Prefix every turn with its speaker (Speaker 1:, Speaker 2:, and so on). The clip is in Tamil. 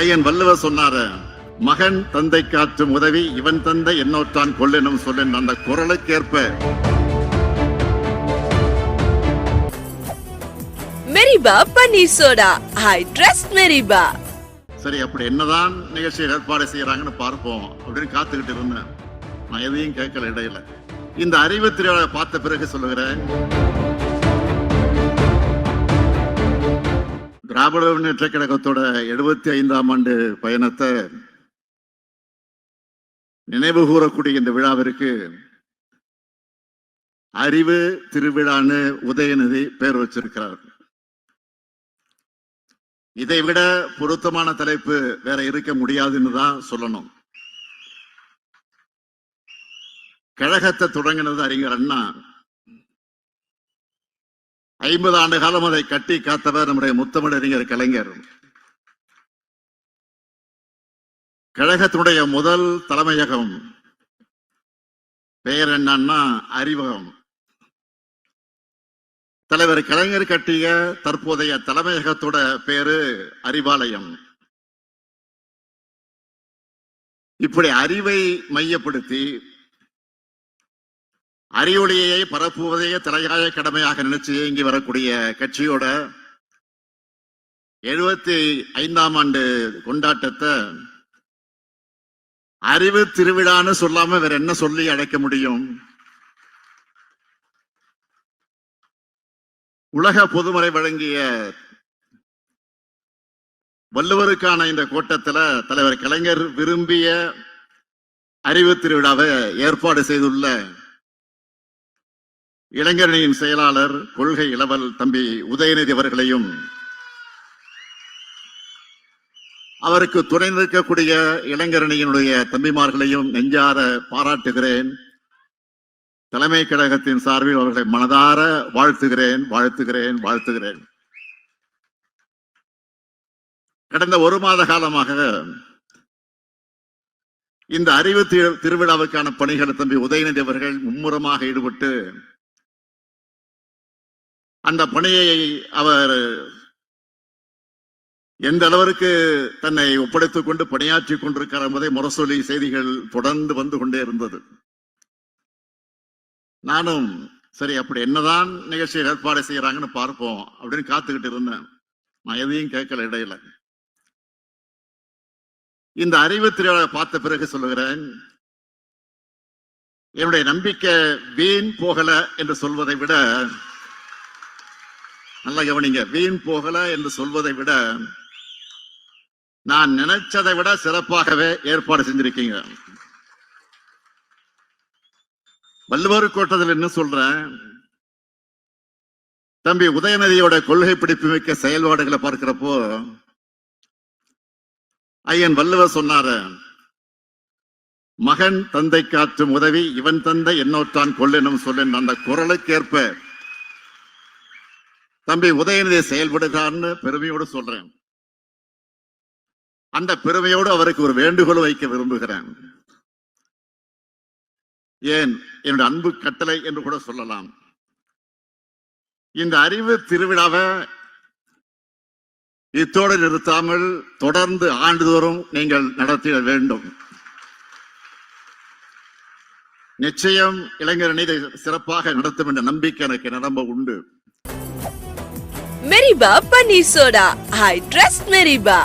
Speaker 1: ஐயன் வள்ளுவர் சொன்னாரு மகன் தந்தை காற்றும் உதவி இவன் தந்தை என்னோற்றான் கொள்ளெனும் சொல்லின் அந்த குரலுக்கேற்ப.
Speaker 2: மெரிபா பன்னீர் சோடா. I trust மெரிபா.
Speaker 1: சரி அப்படி என்னதான் நிகழ்ச்சி ஏற்பாடு செய்யறாங்கன்னு பார்ப்போம். அப்படின்னு காத்துக்கிட்டு இருந்தேன். நான் எதையும் கேட்கல இடையில. இந்த அறிவு திருவிழா பார்த்த பிறகு சொல்லுகிறேன். திராவிட முன்னேற்ற கழகத்தோட எழுபத்தி ஐந்தாம் ஆண்டு பயணத்தை நினைவு கூறக்கூடிய இந்த விழாவிற்கு அறிவு திருவிழான்னு உதயநிதி பேர் வச்சிருக்கிறார். இதை விட பொருத்தமான தலைப்பு வேற இருக்க முடியாதுன்னு தான் சொல்லணும். கழகத்தை தொடங்கினது அறிஞர் அண்ணா. ஐம்பது ஆண்டு காலம் அதை கட்டி காத்தவர் நம்முடைய முத்தமிழறிஞர் கலைஞர். கழகத்தினுடைய முதல் தலைமையகம் பெயர் என்னன்னா அறிவகம். தலைவர் கலைஞர் கட்டிய தற்போதைய தலைமையகத்தோட பேரு அறிவாலயம். இப்படி அறிவை மையப்படுத்தி அறிவொளியை பரப்புவதையே தலையாய கடமையாக நினைச்சு இயங்கி வரக்கூடிய கட்சியோட எழுபத்தி ஐந்தாம் ஆண்டு கொண்டாட்டத்தை அறிவு திருவிழான்னு சொல்லாம வேற என்ன சொல்லி அழைக்க முடியும்? உலக பொதுமறை வழங்கிய வள்ளுவருக்கான இந்த கூட்டத்துல தலைவர் கலைஞர் விரும்பிய அறிவு திருவிழாவை ஏற்பாடு செய்துள்ள இளைஞரணியின் செயலாளர் கொள்கை இளவல் தம்பி உதயநிதி அவர்களையும் அவருக்கு துணை நிற்கக்கூடிய இளைஞரணியினுடைய தம்பிமார்களையும் நெஞ்சார பாராட்டுகிறேன். தலைமை கழகத்தின் சார்பில் அவர்களை மனதார வாழ்த்துகிறேன் வாழ்த்துகிறேன் வாழ்த்துகிறேன். கடந்த ஒரு மாத காலமாக இந்த அறிவு திரு- திருவிழாவுக்கான பணிகளை தம்பி உதயநிதி அவர்கள் மும்முரமாக ஈடுபட்டு அந்த பணியை அவர் எந்த அளவிற்கு தன்னை ஒப்படைத்துக் கொண்டு பணியாற்றிக் கொண்டிருக்கிறார் என்பதை முரசொலி செய்திகள் தொடர்ந்து வந்து கொண்டே இருந்தது. நானும் சரி அப்படி என்னதான் நிகழ்ச்சி ஏற்பாடு செய்யறாங்கன்னு பார்ப்போம் அப்படின்னு காத்துக்கிட்டு இருந்தேன். நான் எதையும் கேட்கல இடையில. இந்த அறிவு திருவிழா பார்த்த பிறகு சொல்லுகிறேன் என்னுடைய நம்பிக்கை வீண் போகல என்று சொல்வதை விட நல்லா கவனிங்க வீண் போகல என்று சொல்வதை விட நான் நினைச்சதை விட சிறப்பாகவே ஏற்பாடு செஞ்சிருக்கீங்க. வள்ளுவர் கோட்டத்தில் என்ன சொல்றேன்? தம்பி உதயநிதியோட கொள்கை பிடிப்பு மிக்க செயல்பாடுகளை பார்க்கிறப்போ ஐயன் வள்ளுவர் சொன்னாரு மகன் தந்தை காற்றும் உதவி இவன் தந்தை என்னோற்றான் கொள்ளெனும் சொல்லின் அந்த குரலுக்கேற்ப தம்பி உதயநிதி செயல்படுகிறார்னு பெருமையோடு சொல்றேன். அந்த பெருமையோடு அவருக்கு ஒரு வேண்டுகோள் வைக்க விரும்புகிறேன். ஏன்? என்னுடைய அன்பு கட்டளை என்று கூட சொல்லலாம். இந்த அறிவு திருவிழாவை இத்தோடு நிறுத்தாமல் தொடர்ந்து ஆண்டுதோறும் நீங்கள் நடத்திட வேண்டும். நிச்சயம் இளைஞரணி இதை சிறப்பாக நடத்தும் என்ற நம்பிக்கை எனக்கு நிரம்ப உண்டு.
Speaker 2: மெரிபா பன்னீர் சோடா ஐ ட்ரஸ்ட் மெரிபா